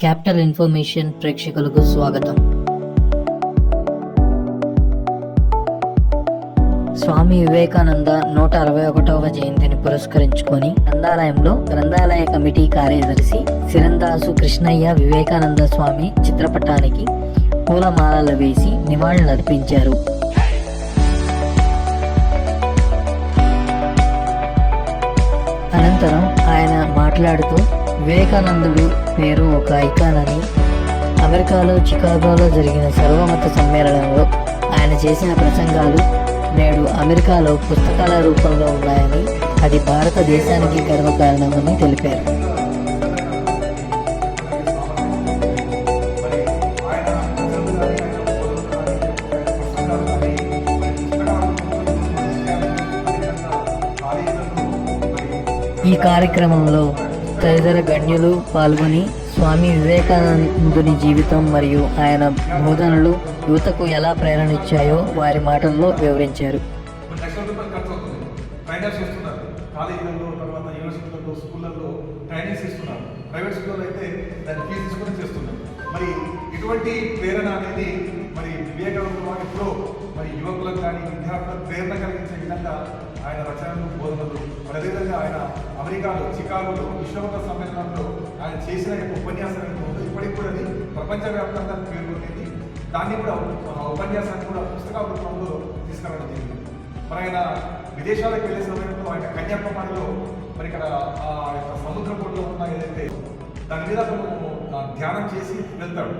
Capital information ప్రేక్షకులకు స్వాగతం. స్వామి వివేకానంద నూట అరవై ఒకటవ జయంతిని పురస్కరించుకొని గ్రంథాలయంలో గ్రంథాలయ కమిటీ కార్యదర్శి సిరందాసు కృష్ణయ్య వివేకానంద స్వామి చిత్రపటానికి పూలమాలలు వేసి నివాళులర్పించారు అనంతరం ఆయన మాట్లాడుతూ వివేకానందుడు పేరు ఒక ఐకాన్ అని అమెరికాలో చికాగోలో జరిగిన సర్వమత సమ్మేళనంలో ఆయన చేసిన ప్రసంగాలు నేడు అమెరికాలో పుస్తకాల రూపంలో ఉన్నాయని అది భారతదేశానికి గర్వకారణమని తెలిపారు. ఈ కార్యక్రమంలో తదితర గణ్యులు పాల్గొని స్వామి వివేకానందుని జీవితం మరియు ఆయన బోధనలు యువతకు ఎలా ప్రేరణ ఇచ్చాయో వారి మాటల్లో వివరించారు. కాలేజీలలో తర్వాత యూనివర్సిటీలలో స్కూళ్ళల్లో ట్రైనింగ్స్ ఇస్తున్నారు ప్రైవేట్ స్కూల్లో అయితే దాన్ని ఫీజు చేస్తున్నారు. మరి ఇటువంటి ప్రేరణ అనేది మరి వివేకానంద వారి మరి యువకులకు కానీ విద్యార్థులకు ప్రేరణ కలిగించే విధంగా ఆయన రచనలు బోధనలు అదేవిధంగా ఆయన అమెరికాలో చికాగోలో విశ్వమత సమ్మేళనంలో ఆయన చేసిన యొక్క ఉపన్యాసం ఇప్పటికి కూడా అది ప్రపంచవ్యాప్తంగా పేర్కొనేది దాన్ని కూడా ఉపన్యాసాన్ని కూడా పుస్తకాల రూపంలో తీసుకురావడం జరిగింది. మరి ఆయన విదేశాలకు వెళ్ళే సమయంలో ఆయన కన్యాకుమారిలో మరి ఇక్కడ ఆ యొక్క సముద్ర పొడిలో ఉన్న ఏదైతే దాని మీద అతను ధ్యానం చేసి వెళ్తాడు.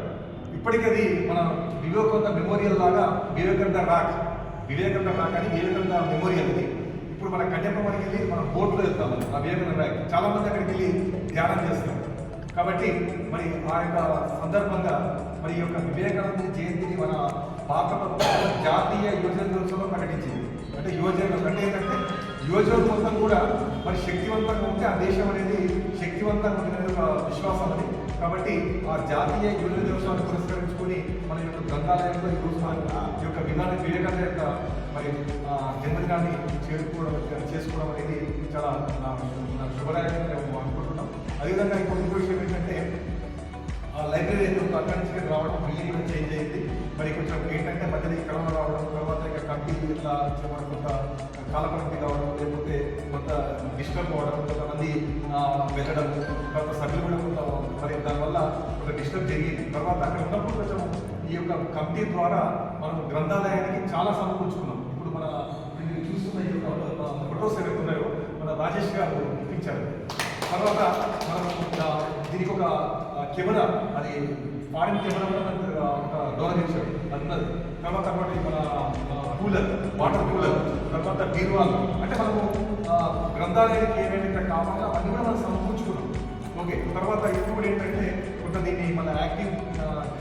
ఇప్పటికీ అది మన వివేకానంద మెమోరియల్ లాగా వివేకానంద రాక్ వివేకానంద రాక్ అని వివేకానంద మెమోరియల్ అది. ఇప్పుడు మన కన్యాకుమారికి వెళ్ళి మనం బోట్లో వెళ్తాము ఆ వివేకానంద చాలా మంది అక్కడికి వెళ్ళి ధ్యానం చేస్తాం కాబట్టి మరి ఆ యొక్క సందర్భంగా మరి ఈ యొక్క వివేకానంద జయంతిని మన భారత ప్రభుత్వం జాతీయ యువజన దినోత్సవం ప్రకటించింది. అంటే యువజన అంటే ఏంటంటే యువజన మొత్తం కూడా మరి శక్తివంతంగా ఉంటే ఆ దేశం అనేది శక్తివంతంగా ఉంటుంది ఒక విశ్వాసం అనేది కాబట్టి ఆ జాతీయ యువజన దినోత్సవాన్ని పురస్కరించుకుని మన యొక్క గ్రంథాలయంలో ఈ రోజు మన ఈ యొక్క విధాన వివేకానంద యొక్క మరి జన్మదినాన్ని చేరుకోవడం చేసుకోవడం అనేది చాలా నా శుభదాయకంగా మేము అనుకుంటున్నాం. అదేవిధంగా ఇంకొక విషయం ఏంటంటే ఆ లైబ్రరీ అయితే అక్కడి నుంచి రావడం బిల్డింగ్ కూడా చేంజ్ అయింది. మరి కొంచెం ఏంటంటే మధ్యలో ఇక్కడ రావడం తర్వాత ఇక కమిటీ ఇట్లా మన కొంత కాలపరిమితి కావడం లేకపోతే కొంత డిస్టర్బ్ అవ్వడం కొంతమంది వెళ్ళడం తర్వాత సభ్యులు డిస్టర్బ్ జరిగింది. తర్వాత అక్కడ ఉన్నప్పుడు కొంచెం ఈ యొక్క కమిటీ ద్వారా మనం గ్రంథాలయానికి చాలా సమకూర్చుకున్నాం. ఇప్పుడు మన మీరు చూస్తున్న ఈ యొక్క ఫొటోస్ ఏవైతే ఉన్నాయో మన రాజేష్ గారు ఇప్పించారు. తర్వాత మనం దీనికి ఒక కెమెరా అది ఫారిన్ కెమెరా కూడా ఒక డోర్ అది ఉన్నది. తర్వాత తర్వాత మన కూలర్ వాటర్ కూలర్ తర్వాత బీర్వాల్. అంటే మనము గ్రంథాలయానికి ఏమైనా కావాలో అవన్నీ కూడా మనం సమకూర్చుకున్నాం. ఓకే తర్వాత ఇప్పుడు ఏంటంటే కొంత దీన్ని మన యాక్టివ్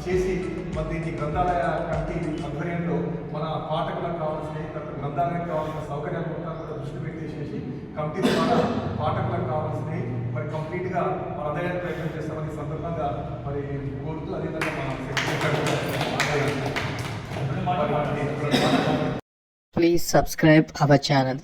చేసి మన దీన్ని గ్రంథాలయ కమిటీ ఆధ్వర్యంలో మన పాఠకులకు కావాల్సిన గ్రంథాలయం కావాల్సిన సౌకర్యాలు కూడా దృష్టి పెట్టేసేసి కమిటీ ద్వారా పాఠకులకు కావాల్సినవి మరి కంప్లీట్గా మన అధ్యయనం ప్రయత్నం చేస్తామని సందర్భంగా మరి కోరుతూ అదేవిధంగా మన secretary please subscribe our channel